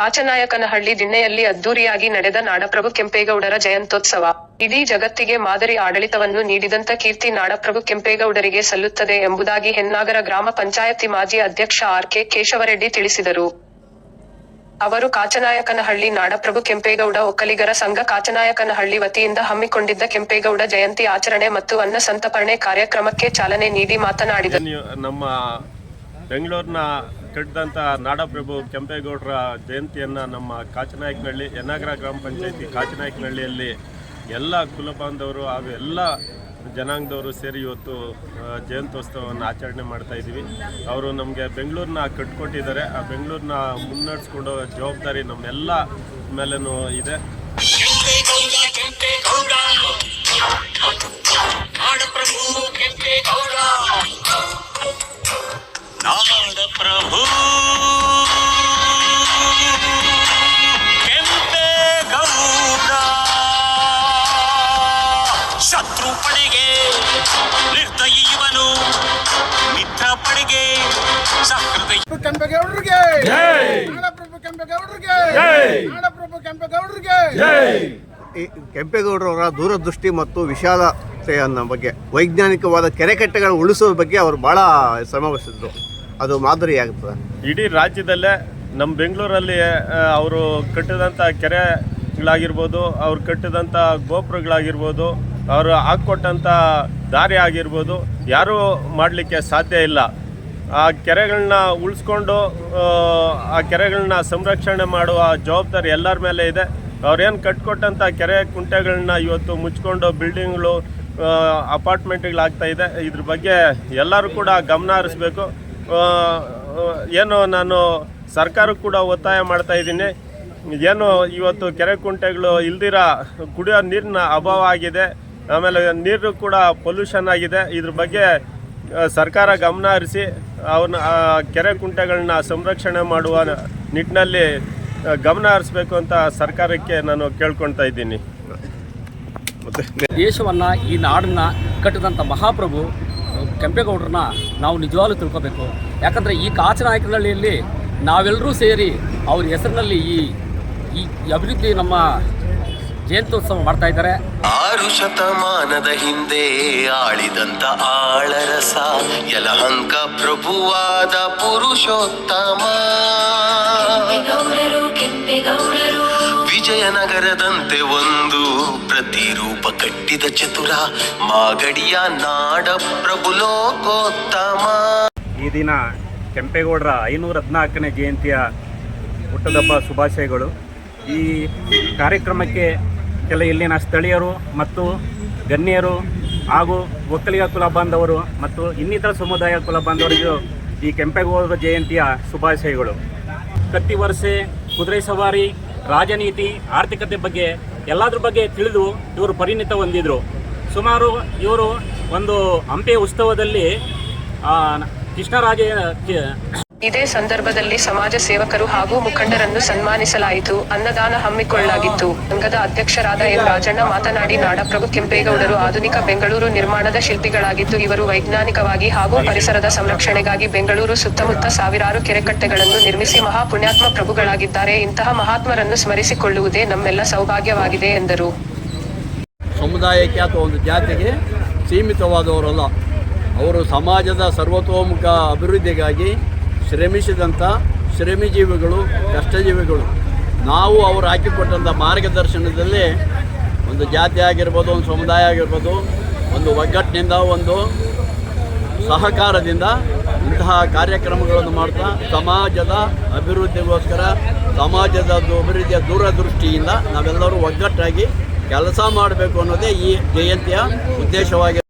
ಕಾಚನಾಯಕನಹಳ್ಳಿ ದಿಣ್ಣೆಯಲ್ಲಿ ಅದ್ದೂರಿಯಾಗಿ ನಡೆದ ನಾಡಪ್ರಭು ಕೆಂಪೇಗೌಡರ ಜಯಂತೋತ್ಸವ ಇಡೀ ಜಗತ್ತಿಗೆ ಮಾದರಿ ಆಡಳಿತವನ್ನು ನೀಡಿದಂತ ಕೀರ್ತಿ ನಾಡಪ್ರಭು ಕೆಂಪೇಗೌಡರಿಗೆ ಸಲ್ಲುತ್ತದೆ ಎಂಬುದಾಗಿ ಹೆನ್ನಾಗರ ಗ್ರಾಮ ಪಂಚಾಯತಿ ಮಾಜಿ ಅಧ್ಯಕ್ಷ ಆರ್ ಕೆ ಕೇಶವರೆಡ್ಡಿ ತಿಳಿಸಿದರು. ಅವರು ಕಾಚನಾಯಕನಹಳ್ಳಿ ನಾಡಪ್ರಭು ಕೆಂಪೇಗೌಡ ಒಕ್ಕಲಿಗರ ಸಂಘ ಕಾಚನಾಯಕನಹಳ್ಳಿ ವತಿಯಿಂದ ಹಮ್ಮಿಕೊಂಡಿದ್ದ ಕೆಂಪೇಗೌಡ ಜಯಂತಿ ಆಚರಣೆ ಮತ್ತು ಅನ್ನ ಸಂತಪರಣೆ ಕಾರ್ಯಕ್ರಮಕ್ಕೆ ಚಾಲನೆ ನೀಡಿ ಮಾತನಾಡಿದರು. ನಮ್ಮ ಬೆಂಗಳೂರಿನ ಕಟ್ಟಿದಂಥ ನಾಡಪ್ರಭು ಕೆಂಪೇಗೌಡರ ಜಯಂತಿಯನ್ನು ನಮ್ಮ ಕಾಚನಾಯಕನಹಳ್ಳಿ ಯನಾಗ್ರ ಗ್ರಾಮ ಪಂಚಾಯಿತಿ ಕಾಚನಾಯಕನಹಳ್ಳಿಯಲ್ಲಿ ಎಲ್ಲ ಕುಲಬಾಂಧವರು ಹಾಗೂ ಎಲ್ಲ ಜನಾಂಗದವರು ಸೇರಿ ಇವತ್ತು ಜಯಂತ್ಯೋತ್ಸವವನ್ನು ಆಚರಣೆ ಮಾಡ್ತಾ ಇದ್ದೀವಿ. ಅವರು ನಮಗೆ ಬೆಂಗಳೂರನ್ನ ಕಟ್ಕೊಟ್ಟಿದ್ದಾರೆ. ಆ ಬೆಂಗಳೂರನ್ನ ಮುನ್ನಡೆಸ್ಕೊಂಡು ಜವಾಬ್ದಾರಿ ನಮ್ಮೆಲ್ಲ ಮೇಲೂ ಇದೆ. ಕೆಂಪೇಗೌಡರಿಗೆ. ನಾಡಪ್ರಭು ಕೆಂಪೇಗೌಡರಿಗೆ. ನಾಡಪ್ರಭು ಕೆಂಪೇಗೌಡರಿಗೆ. ಈ ಕೆಂಪೇಗೌಡರವರ ದೂರದೃಷ್ಟಿ ಮತ್ತು ವಿಶಾಲತೆಯನ್ನ ಬಗ್ಗೆ ವೈಜ್ಞಾನಿಕವಾದ ಕೆರೆಕಟ್ಟೆಗಳನ್ನು ಉಳಿಸುವ ಬಗ್ಗೆ ಅವರು ಭಾಳ ಶ್ರಮ ವಹಿಸಿದ್ರು. ಅದು ಮಾದರಿಯಾಗುತ್ತದೆ ಇಡೀ ರಾಜ್ಯದಲ್ಲೇ ನಮ್ಮ ಬೆಂಗಳೂರಲ್ಲಿ ಅವರು ಕಟ್ಟಿದಂಥ ಕೆರೆಗಳಾಗಿರ್ಬೋದು ಅವ್ರು ಕಟ್ಟಿದಂಥ ಗೋಪುರಗಳಾಗಿರ್ಬೋದು ಅವರು ಹಾಕ್ಕೊಟ್ಟಂಥ ದಾರಿ ಆಗಿರ್ಬೋದು ಯಾರೂ ಮಾಡಲಿಕ್ಕೆ ಸಾಧ್ಯ ಇಲ್ಲ. ಆ ಕೆರೆಗಳನ್ನ ಉಳಿಸ್ಕೊಂಡು ಆ, ಕೆರೆಗಳನ್ನ ಸಂರಕ್ಷಣೆ ಮಾಡುವ ಜವಾಬ್ದಾರಿ ಎಲ್ಲರ ಮೇಲೆ ಇದೆ. ಅವ್ರೇನು ಕಟ್ಕೊಟ್ಟಂಥ ಕೆರೆ ಕುಂಟೆಗಳನ್ನ ಇವತ್ತು ಮುಚ್ಕೊಂಡು ಬಿಲ್ಡಿಂಗ್ಗಳು ಅಪಾರ್ಟ್ಮೆಂಟ್ಗಳಾಗ್ತಾ ಇದೆ. ಇದ್ರ ಬಗ್ಗೆ ಎಲ್ಲರೂ ಕೂಡ ಗಮನ ಹರಿಸ್ಬೇಕು. ಏನು ನಾನು ಸರ್ಕಾರಕ್ಕೆ ಕೂಡ ಒತ್ತಾಯ ಮಾಡ್ತಾ ಇದ್ದೀನಿ. ಏನು ಇವತ್ತು ಕೆರೆ ಕುಂಟೆಗಳು ಇಲ್ದಿರ ಕುಡಿಯೋ ನೀರಿನ ಅಭಾವ ಆಗಿದೆ. ಆಮೇಲೆ ನೀರು ಕೂಡ ಪೊಲ್ಯೂಷನ್ ಆಗಿದೆ. ಇದ್ರ ಬಗ್ಗೆ ಸರ್ಕಾರ ಗಮನ ಹರಿಸಿ ಅವನ್ನ ಕೆರೆ ಕುಂಟೆಗಳನ್ನ ಸಂರಕ್ಷಣೆ ಮಾಡುವ ನಿಟ್ಟಿನಲ್ಲಿ ಗಮನ ಹರಿಸ್ಬೇಕು ಅಂತ ಸರ್ಕಾರಕ್ಕೆ ನಾನು ಕೇಳ್ಕೊಳ್ತಾ ಇದ್ದೀನಿ. ಮತ್ತೆ ದೇಶವನ್ನು ಈ ನಾಡನ್ನ ಕಟ್ಟಿದಂಥ ಮಹಾಪ್ರಭು ಕೆಂಪೇಗೌಡರನ್ನ ನಾವು ನಿಜವಾಗ್ಲೂ ತಿಳ್ಕೋಬೇಕು. ಯಾಕಂದರೆ ಈ ಕಾಚನಾಯಕನಹಳ್ಳಿಯಲ್ಲಿ ನಾವೆಲ್ಲರೂ ಸೇರಿ ಅವ್ರ ಹೆಸರಿನಲ್ಲಿ ಈ ಈ ಅಭಿವೃದ್ಧಿ ನಮ್ಮ ಜಯಂತ್ಯೋತ್ಸವ ಮಾಡ್ತಾ ಇದ್ದಾರೆ. ಆರು ಶತಮಾನದ ಹಿಂದೆ ಆಳಿದಂತ ಆಳರಸ ಯಲಹಂಕ ಪ್ರಭುವಾದ ಪುರುಷೋತ್ತಮ. ವಿಜಯನಗರದಂತೆ ಒಂದು ಪ್ರತಿರೂಪ ಕಟ್ಟಿದ ಚತುರ ಮಾಗಡಿಯ ನಾಡ ಪ್ರಭು ಲೋಕೋತ್ತಮ. ಈ ದಿನ ಕೆಂಪೇಗೌಡರ ಐನೂರ ಹದಿನಾಲ್ಕನೇ ಜಯಂತಿಯ ಹುಟ್ಟದಬ್ಬ ಶುಭಾಶಯಗಳು. ಈ ಕಾರ್ಯಕ್ರಮಕ್ಕೆ ಕೆಲ ಇಲ್ಲಿನ ಸ್ಥಳೀಯರು ಮತ್ತು ಗಣ್ಯರು ಹಾಗೂ ಒಕ್ಕಲಿಗ ಕುಲ ಬಾಂಧವರು ಮತ್ತು ಇನ್ನಿತರ ಸಮುದಾಯ ಕುಲ ಬಾಂಧವರಿಗೂ ಈ ಕೆಂಪೇಗೌಡರ ಜಯಂತಿಯ ಶುಭಾಶಯಗಳು. ಪ್ರತಿ ವರ್ಷ ಕುದುರೆ ಸವಾರಿ, ರಾಜನೀತಿ, ಆರ್ಥಿಕತೆ ಬಗ್ಗೆ ಎಲ್ಲದ್ರ ಬಗ್ಗೆ ತಿಳಿದು ಇವರು ಪರಿಣಿತ ಹೊಂದಿದ್ರು. ಸುಮಾರು ಇವರು ಒಂದು ಹಂಪೆ ಉತ್ಸವದಲ್ಲಿ ಕೃಷ್ಣರಾಜ ಇದೇ ಸಂದರ್ಭದಲ್ಲಿ ಸಮಾಜ ಸೇವಕರು ಹಾಗೂ ಮುಖಂಡರನ್ನು ಸನ್ಮಾನಿಸಲಾಯಿತು. ಅನ್ನದಾನ ಹಮ್ಮಿಕೊಳ್ಳಲಾಗಿತ್ತು. ಸಂಘದ ಅಧ್ಯಕ್ಷರಾದ ಎಂ ರಾಜಣ್ಣ ಮಾತನಾಡಿ, ನಾಡಪ್ರಭು ಕೆಂಪೇಗೌಡರು ಆಧುನಿಕ ಬೆಂಗಳೂರು ನಿರ್ಮಾಣದ ಶಿಲ್ಪಿಗಳಾಗಿದ್ದು, ಇವರು ವೈಜ್ಞಾನಿಕವಾಗಿ ಹಾಗೂ ಪರಿಸರದ ಸಂರಕ್ಷಣೆಗಾಗಿ ಬೆಂಗಳೂರು ಸುತ್ತಮುತ್ತ ಸಾವಿರಾರು ಕೆರೆಕಟ್ಟೆಗಳನ್ನು ನಿರ್ಮಿಸಿ ಮಹಾಪುಣ್ಯಾತ್ಮ ಪ್ರಭುಗಳಾಗಿದ್ದಾರೆ. ಇಂತಹ ಮಹಾತ್ಮರನ್ನು ಸ್ಮರಿಸಿಕೊಳ್ಳುವುದೇ ನಮ್ಮೆಲ್ಲ ಸೌಭಾಗ್ಯವಾಗಿದೆ, ಎಂದರು. ಸಮುದಾಯಕ್ಕೆ ಅಥವಾ ಒಂದು ಜಾತಿಗೆ ಸೀಮಿತವಾದವರಲ್ಲ. ಅವರು ಸಮಾಜದ ಸರ್ವತೋಮುಖ ಅಭಿವೃದ್ಧಿಗಾಗಿ ಶ್ರಮಿಸಿದಂಥ ಶ್ರಮಿಜೀವಿಗಳು, ಕಷ್ಟಜೀವಿಗಳು, ನಾವು ಅವರು ಹಾಕಿಕೊಟ್ಟಂಥ ಮಾರ್ಗದರ್ಶನದಲ್ಲಿ ಒಂದು ಜಾತಿ ಆಗಿರ್ಬೋದು, ಒಂದು ಸಮುದಾಯ ಆಗಿರ್ಬೋದು, ಒಂದು ಒಗ್ಗಟ್ಟಿನಿಂದ, ಒಂದು ಸಹಕಾರದಿಂದ ಇಂತಹ ಕಾರ್ಯಕ್ರಮಗಳನ್ನು ಮಾಡ್ತಾ ಸಮಾಜದ ಅಭಿವೃದ್ಧಿಗೋಸ್ಕರ, ಸಮಾಜದ ಅಭಿವೃದ್ಧಿಯ ದೂರದೃಷ್ಟಿಯಿಂದ ನಾವೆಲ್ಲರೂ ಒಗ್ಗಟ್ಟಾಗಿ ಕೆಲಸ ಮಾಡಬೇಕು ಅನ್ನೋದೇ ಈ ಜಯಂತಿಯ ಉದ್ದೇಶವಾಗಿದೆ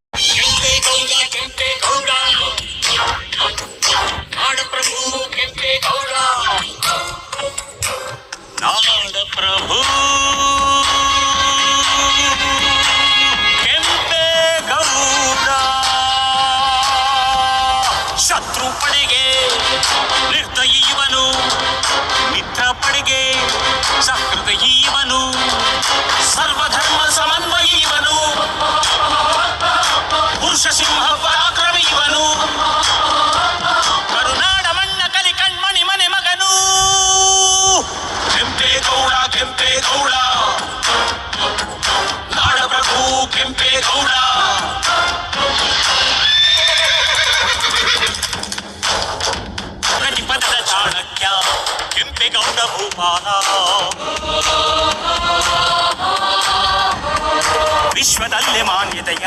ವಿಶ್ವದಲ್ಲೇ ಮಾನ್ಯತೆಯ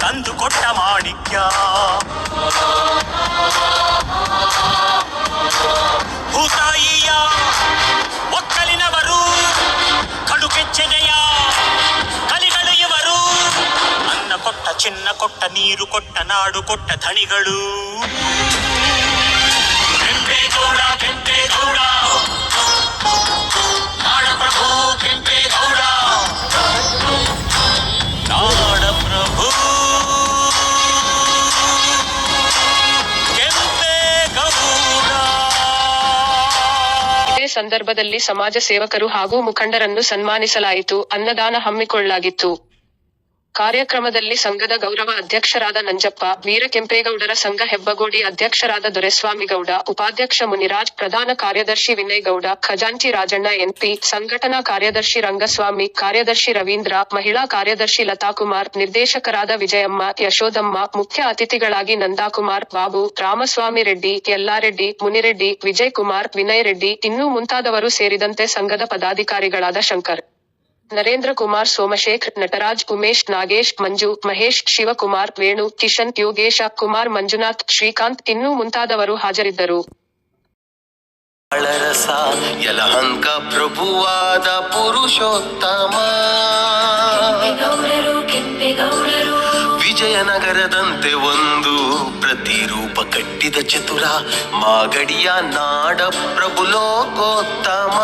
ತಂದು ಕೊಟ್ಟ ಮಾಣಿಕ್ಯ ಭೂತಾಯಿಯ ಒಕ್ಕಲಿನವರು ಕಡುಗೆಜ್ಜೆನೆಯ ಕಲಿಗಳು ಇವರು ಅನ್ನ ಕೊಟ್ಟ ಚಿನ್ನ ಕೊಟ್ಟ ನೀರು ಕೊಟ್ಟ ನಾಡು ಕೊಟ್ಟ ಧಣಿಗಳು ಸಂದರ್ಭದಲ್ಲಿ ಸಮಾಜ ಸೇವಕರು ಹಾಗೂ ಮುಖಂಡರನ್ನು ಸನ್ಮಾನಿಸಲಾಯಿತು. ಅನ್ನದಾನ ಹಮ್ಮಿಕೊಳ್ಳಲಾಗಿತ್ತು. ಕಾರ್ಯಕ್ರಮದಲ್ಲಿ ಸಂಘದ ಗೌರವ ಅಧ್ಯಕ್ಷರಾದ ನಂಜಪ್ಪ, ವೀರ ಕೆಂಪೇಗೌಡರ ಸಂಘ ಹೆಬ್ಬಗೋಡಿ ಅಧ್ಯಕ್ಷರಾದ ದೊರೆಸ್ವಾಮಿಗೌಡ ಉಪಾಧ್ಯಕ್ಷ ಮುನಿರಾಜ್, ಪ್ರಧಾನ ಕಾರ್ಯದರ್ಶಿ ವಿನಯ್ ಗೌಡ ಖಜಾಂಚಿ ರಾಜಣ್ಣ, ಎನ್ಪಿ, ಸಂಘಟನಾ ಕಾರ್ಯದರ್ಶಿ ರಂಗಸ್ವಾಮಿ, ಕಾರ್ಯದರ್ಶಿ ರವೀಂದ್ರ, ಮಹಿಳಾ ಕಾರ್ಯದರ್ಶಿ ಲತಾಕುಮಾರ್, ನಿರ್ದೇಶಕರಾದ ವಿಜಯಮ್ಮ, ಯಶೋದಮ್ಮ, ಮುಖ್ಯ ಅತಿಥಿಗಳಾಗಿ ನಂದಾಕುಮಾರ್, ಬಾಬು, ರಾಮಸ್ವಾಮಿ ರೆಡ್ಡಿ, ಯಲ್ಲಾರೆಡ್ಡಿ, ಮುನಿರೆಡ್ಡಿ ವಿಜಯ್ ಕುಮಾರ್ ವಿನಯ್ ರೆಡ್ಡಿ ಇನ್ನೂ ಮುಂತಾದವರು ಸೇರಿದಂತೆ ಸಂಘದ ಪದಾಧಿಕಾರಿಗಳಾದ ಶಂಕರ್. ನರೇಂದ್ರ ಕುಮಾರ್ ಸೋಮಶೇಖರ್ ನಟರಾಜ್ ಉಮೇಶ್ ನಾಗೇಶ್ ಮಂಜು ಮಹೇಶ್ ಶಿವಕುಮಾರ್ ವೇಣು ಕಿಶನ್ ಯೋಗೇಶ ಕುಮಾರ್ ಮಂಜುನಾಥ್ ಶ್ರೀಕಾಂತ್ ಇನ್ನೂ ಮುಂತಾದವರು ಹಾಜರಿದ್ದರು. ಯಲಹಂಕ ಪ್ರಭುವಾದ ಪುರುಷೋತ್ತಮ. ವಿಜಯನಗರದಂತೆ ಒಂದು ಪ್ರತಿರೂಪ ಕಟ್ಟಿದ ಚತುರ ಮಾಗಡಿಯ ನಾಡ ಪ್ರಭು ಲೋಕೋತ್ತಮ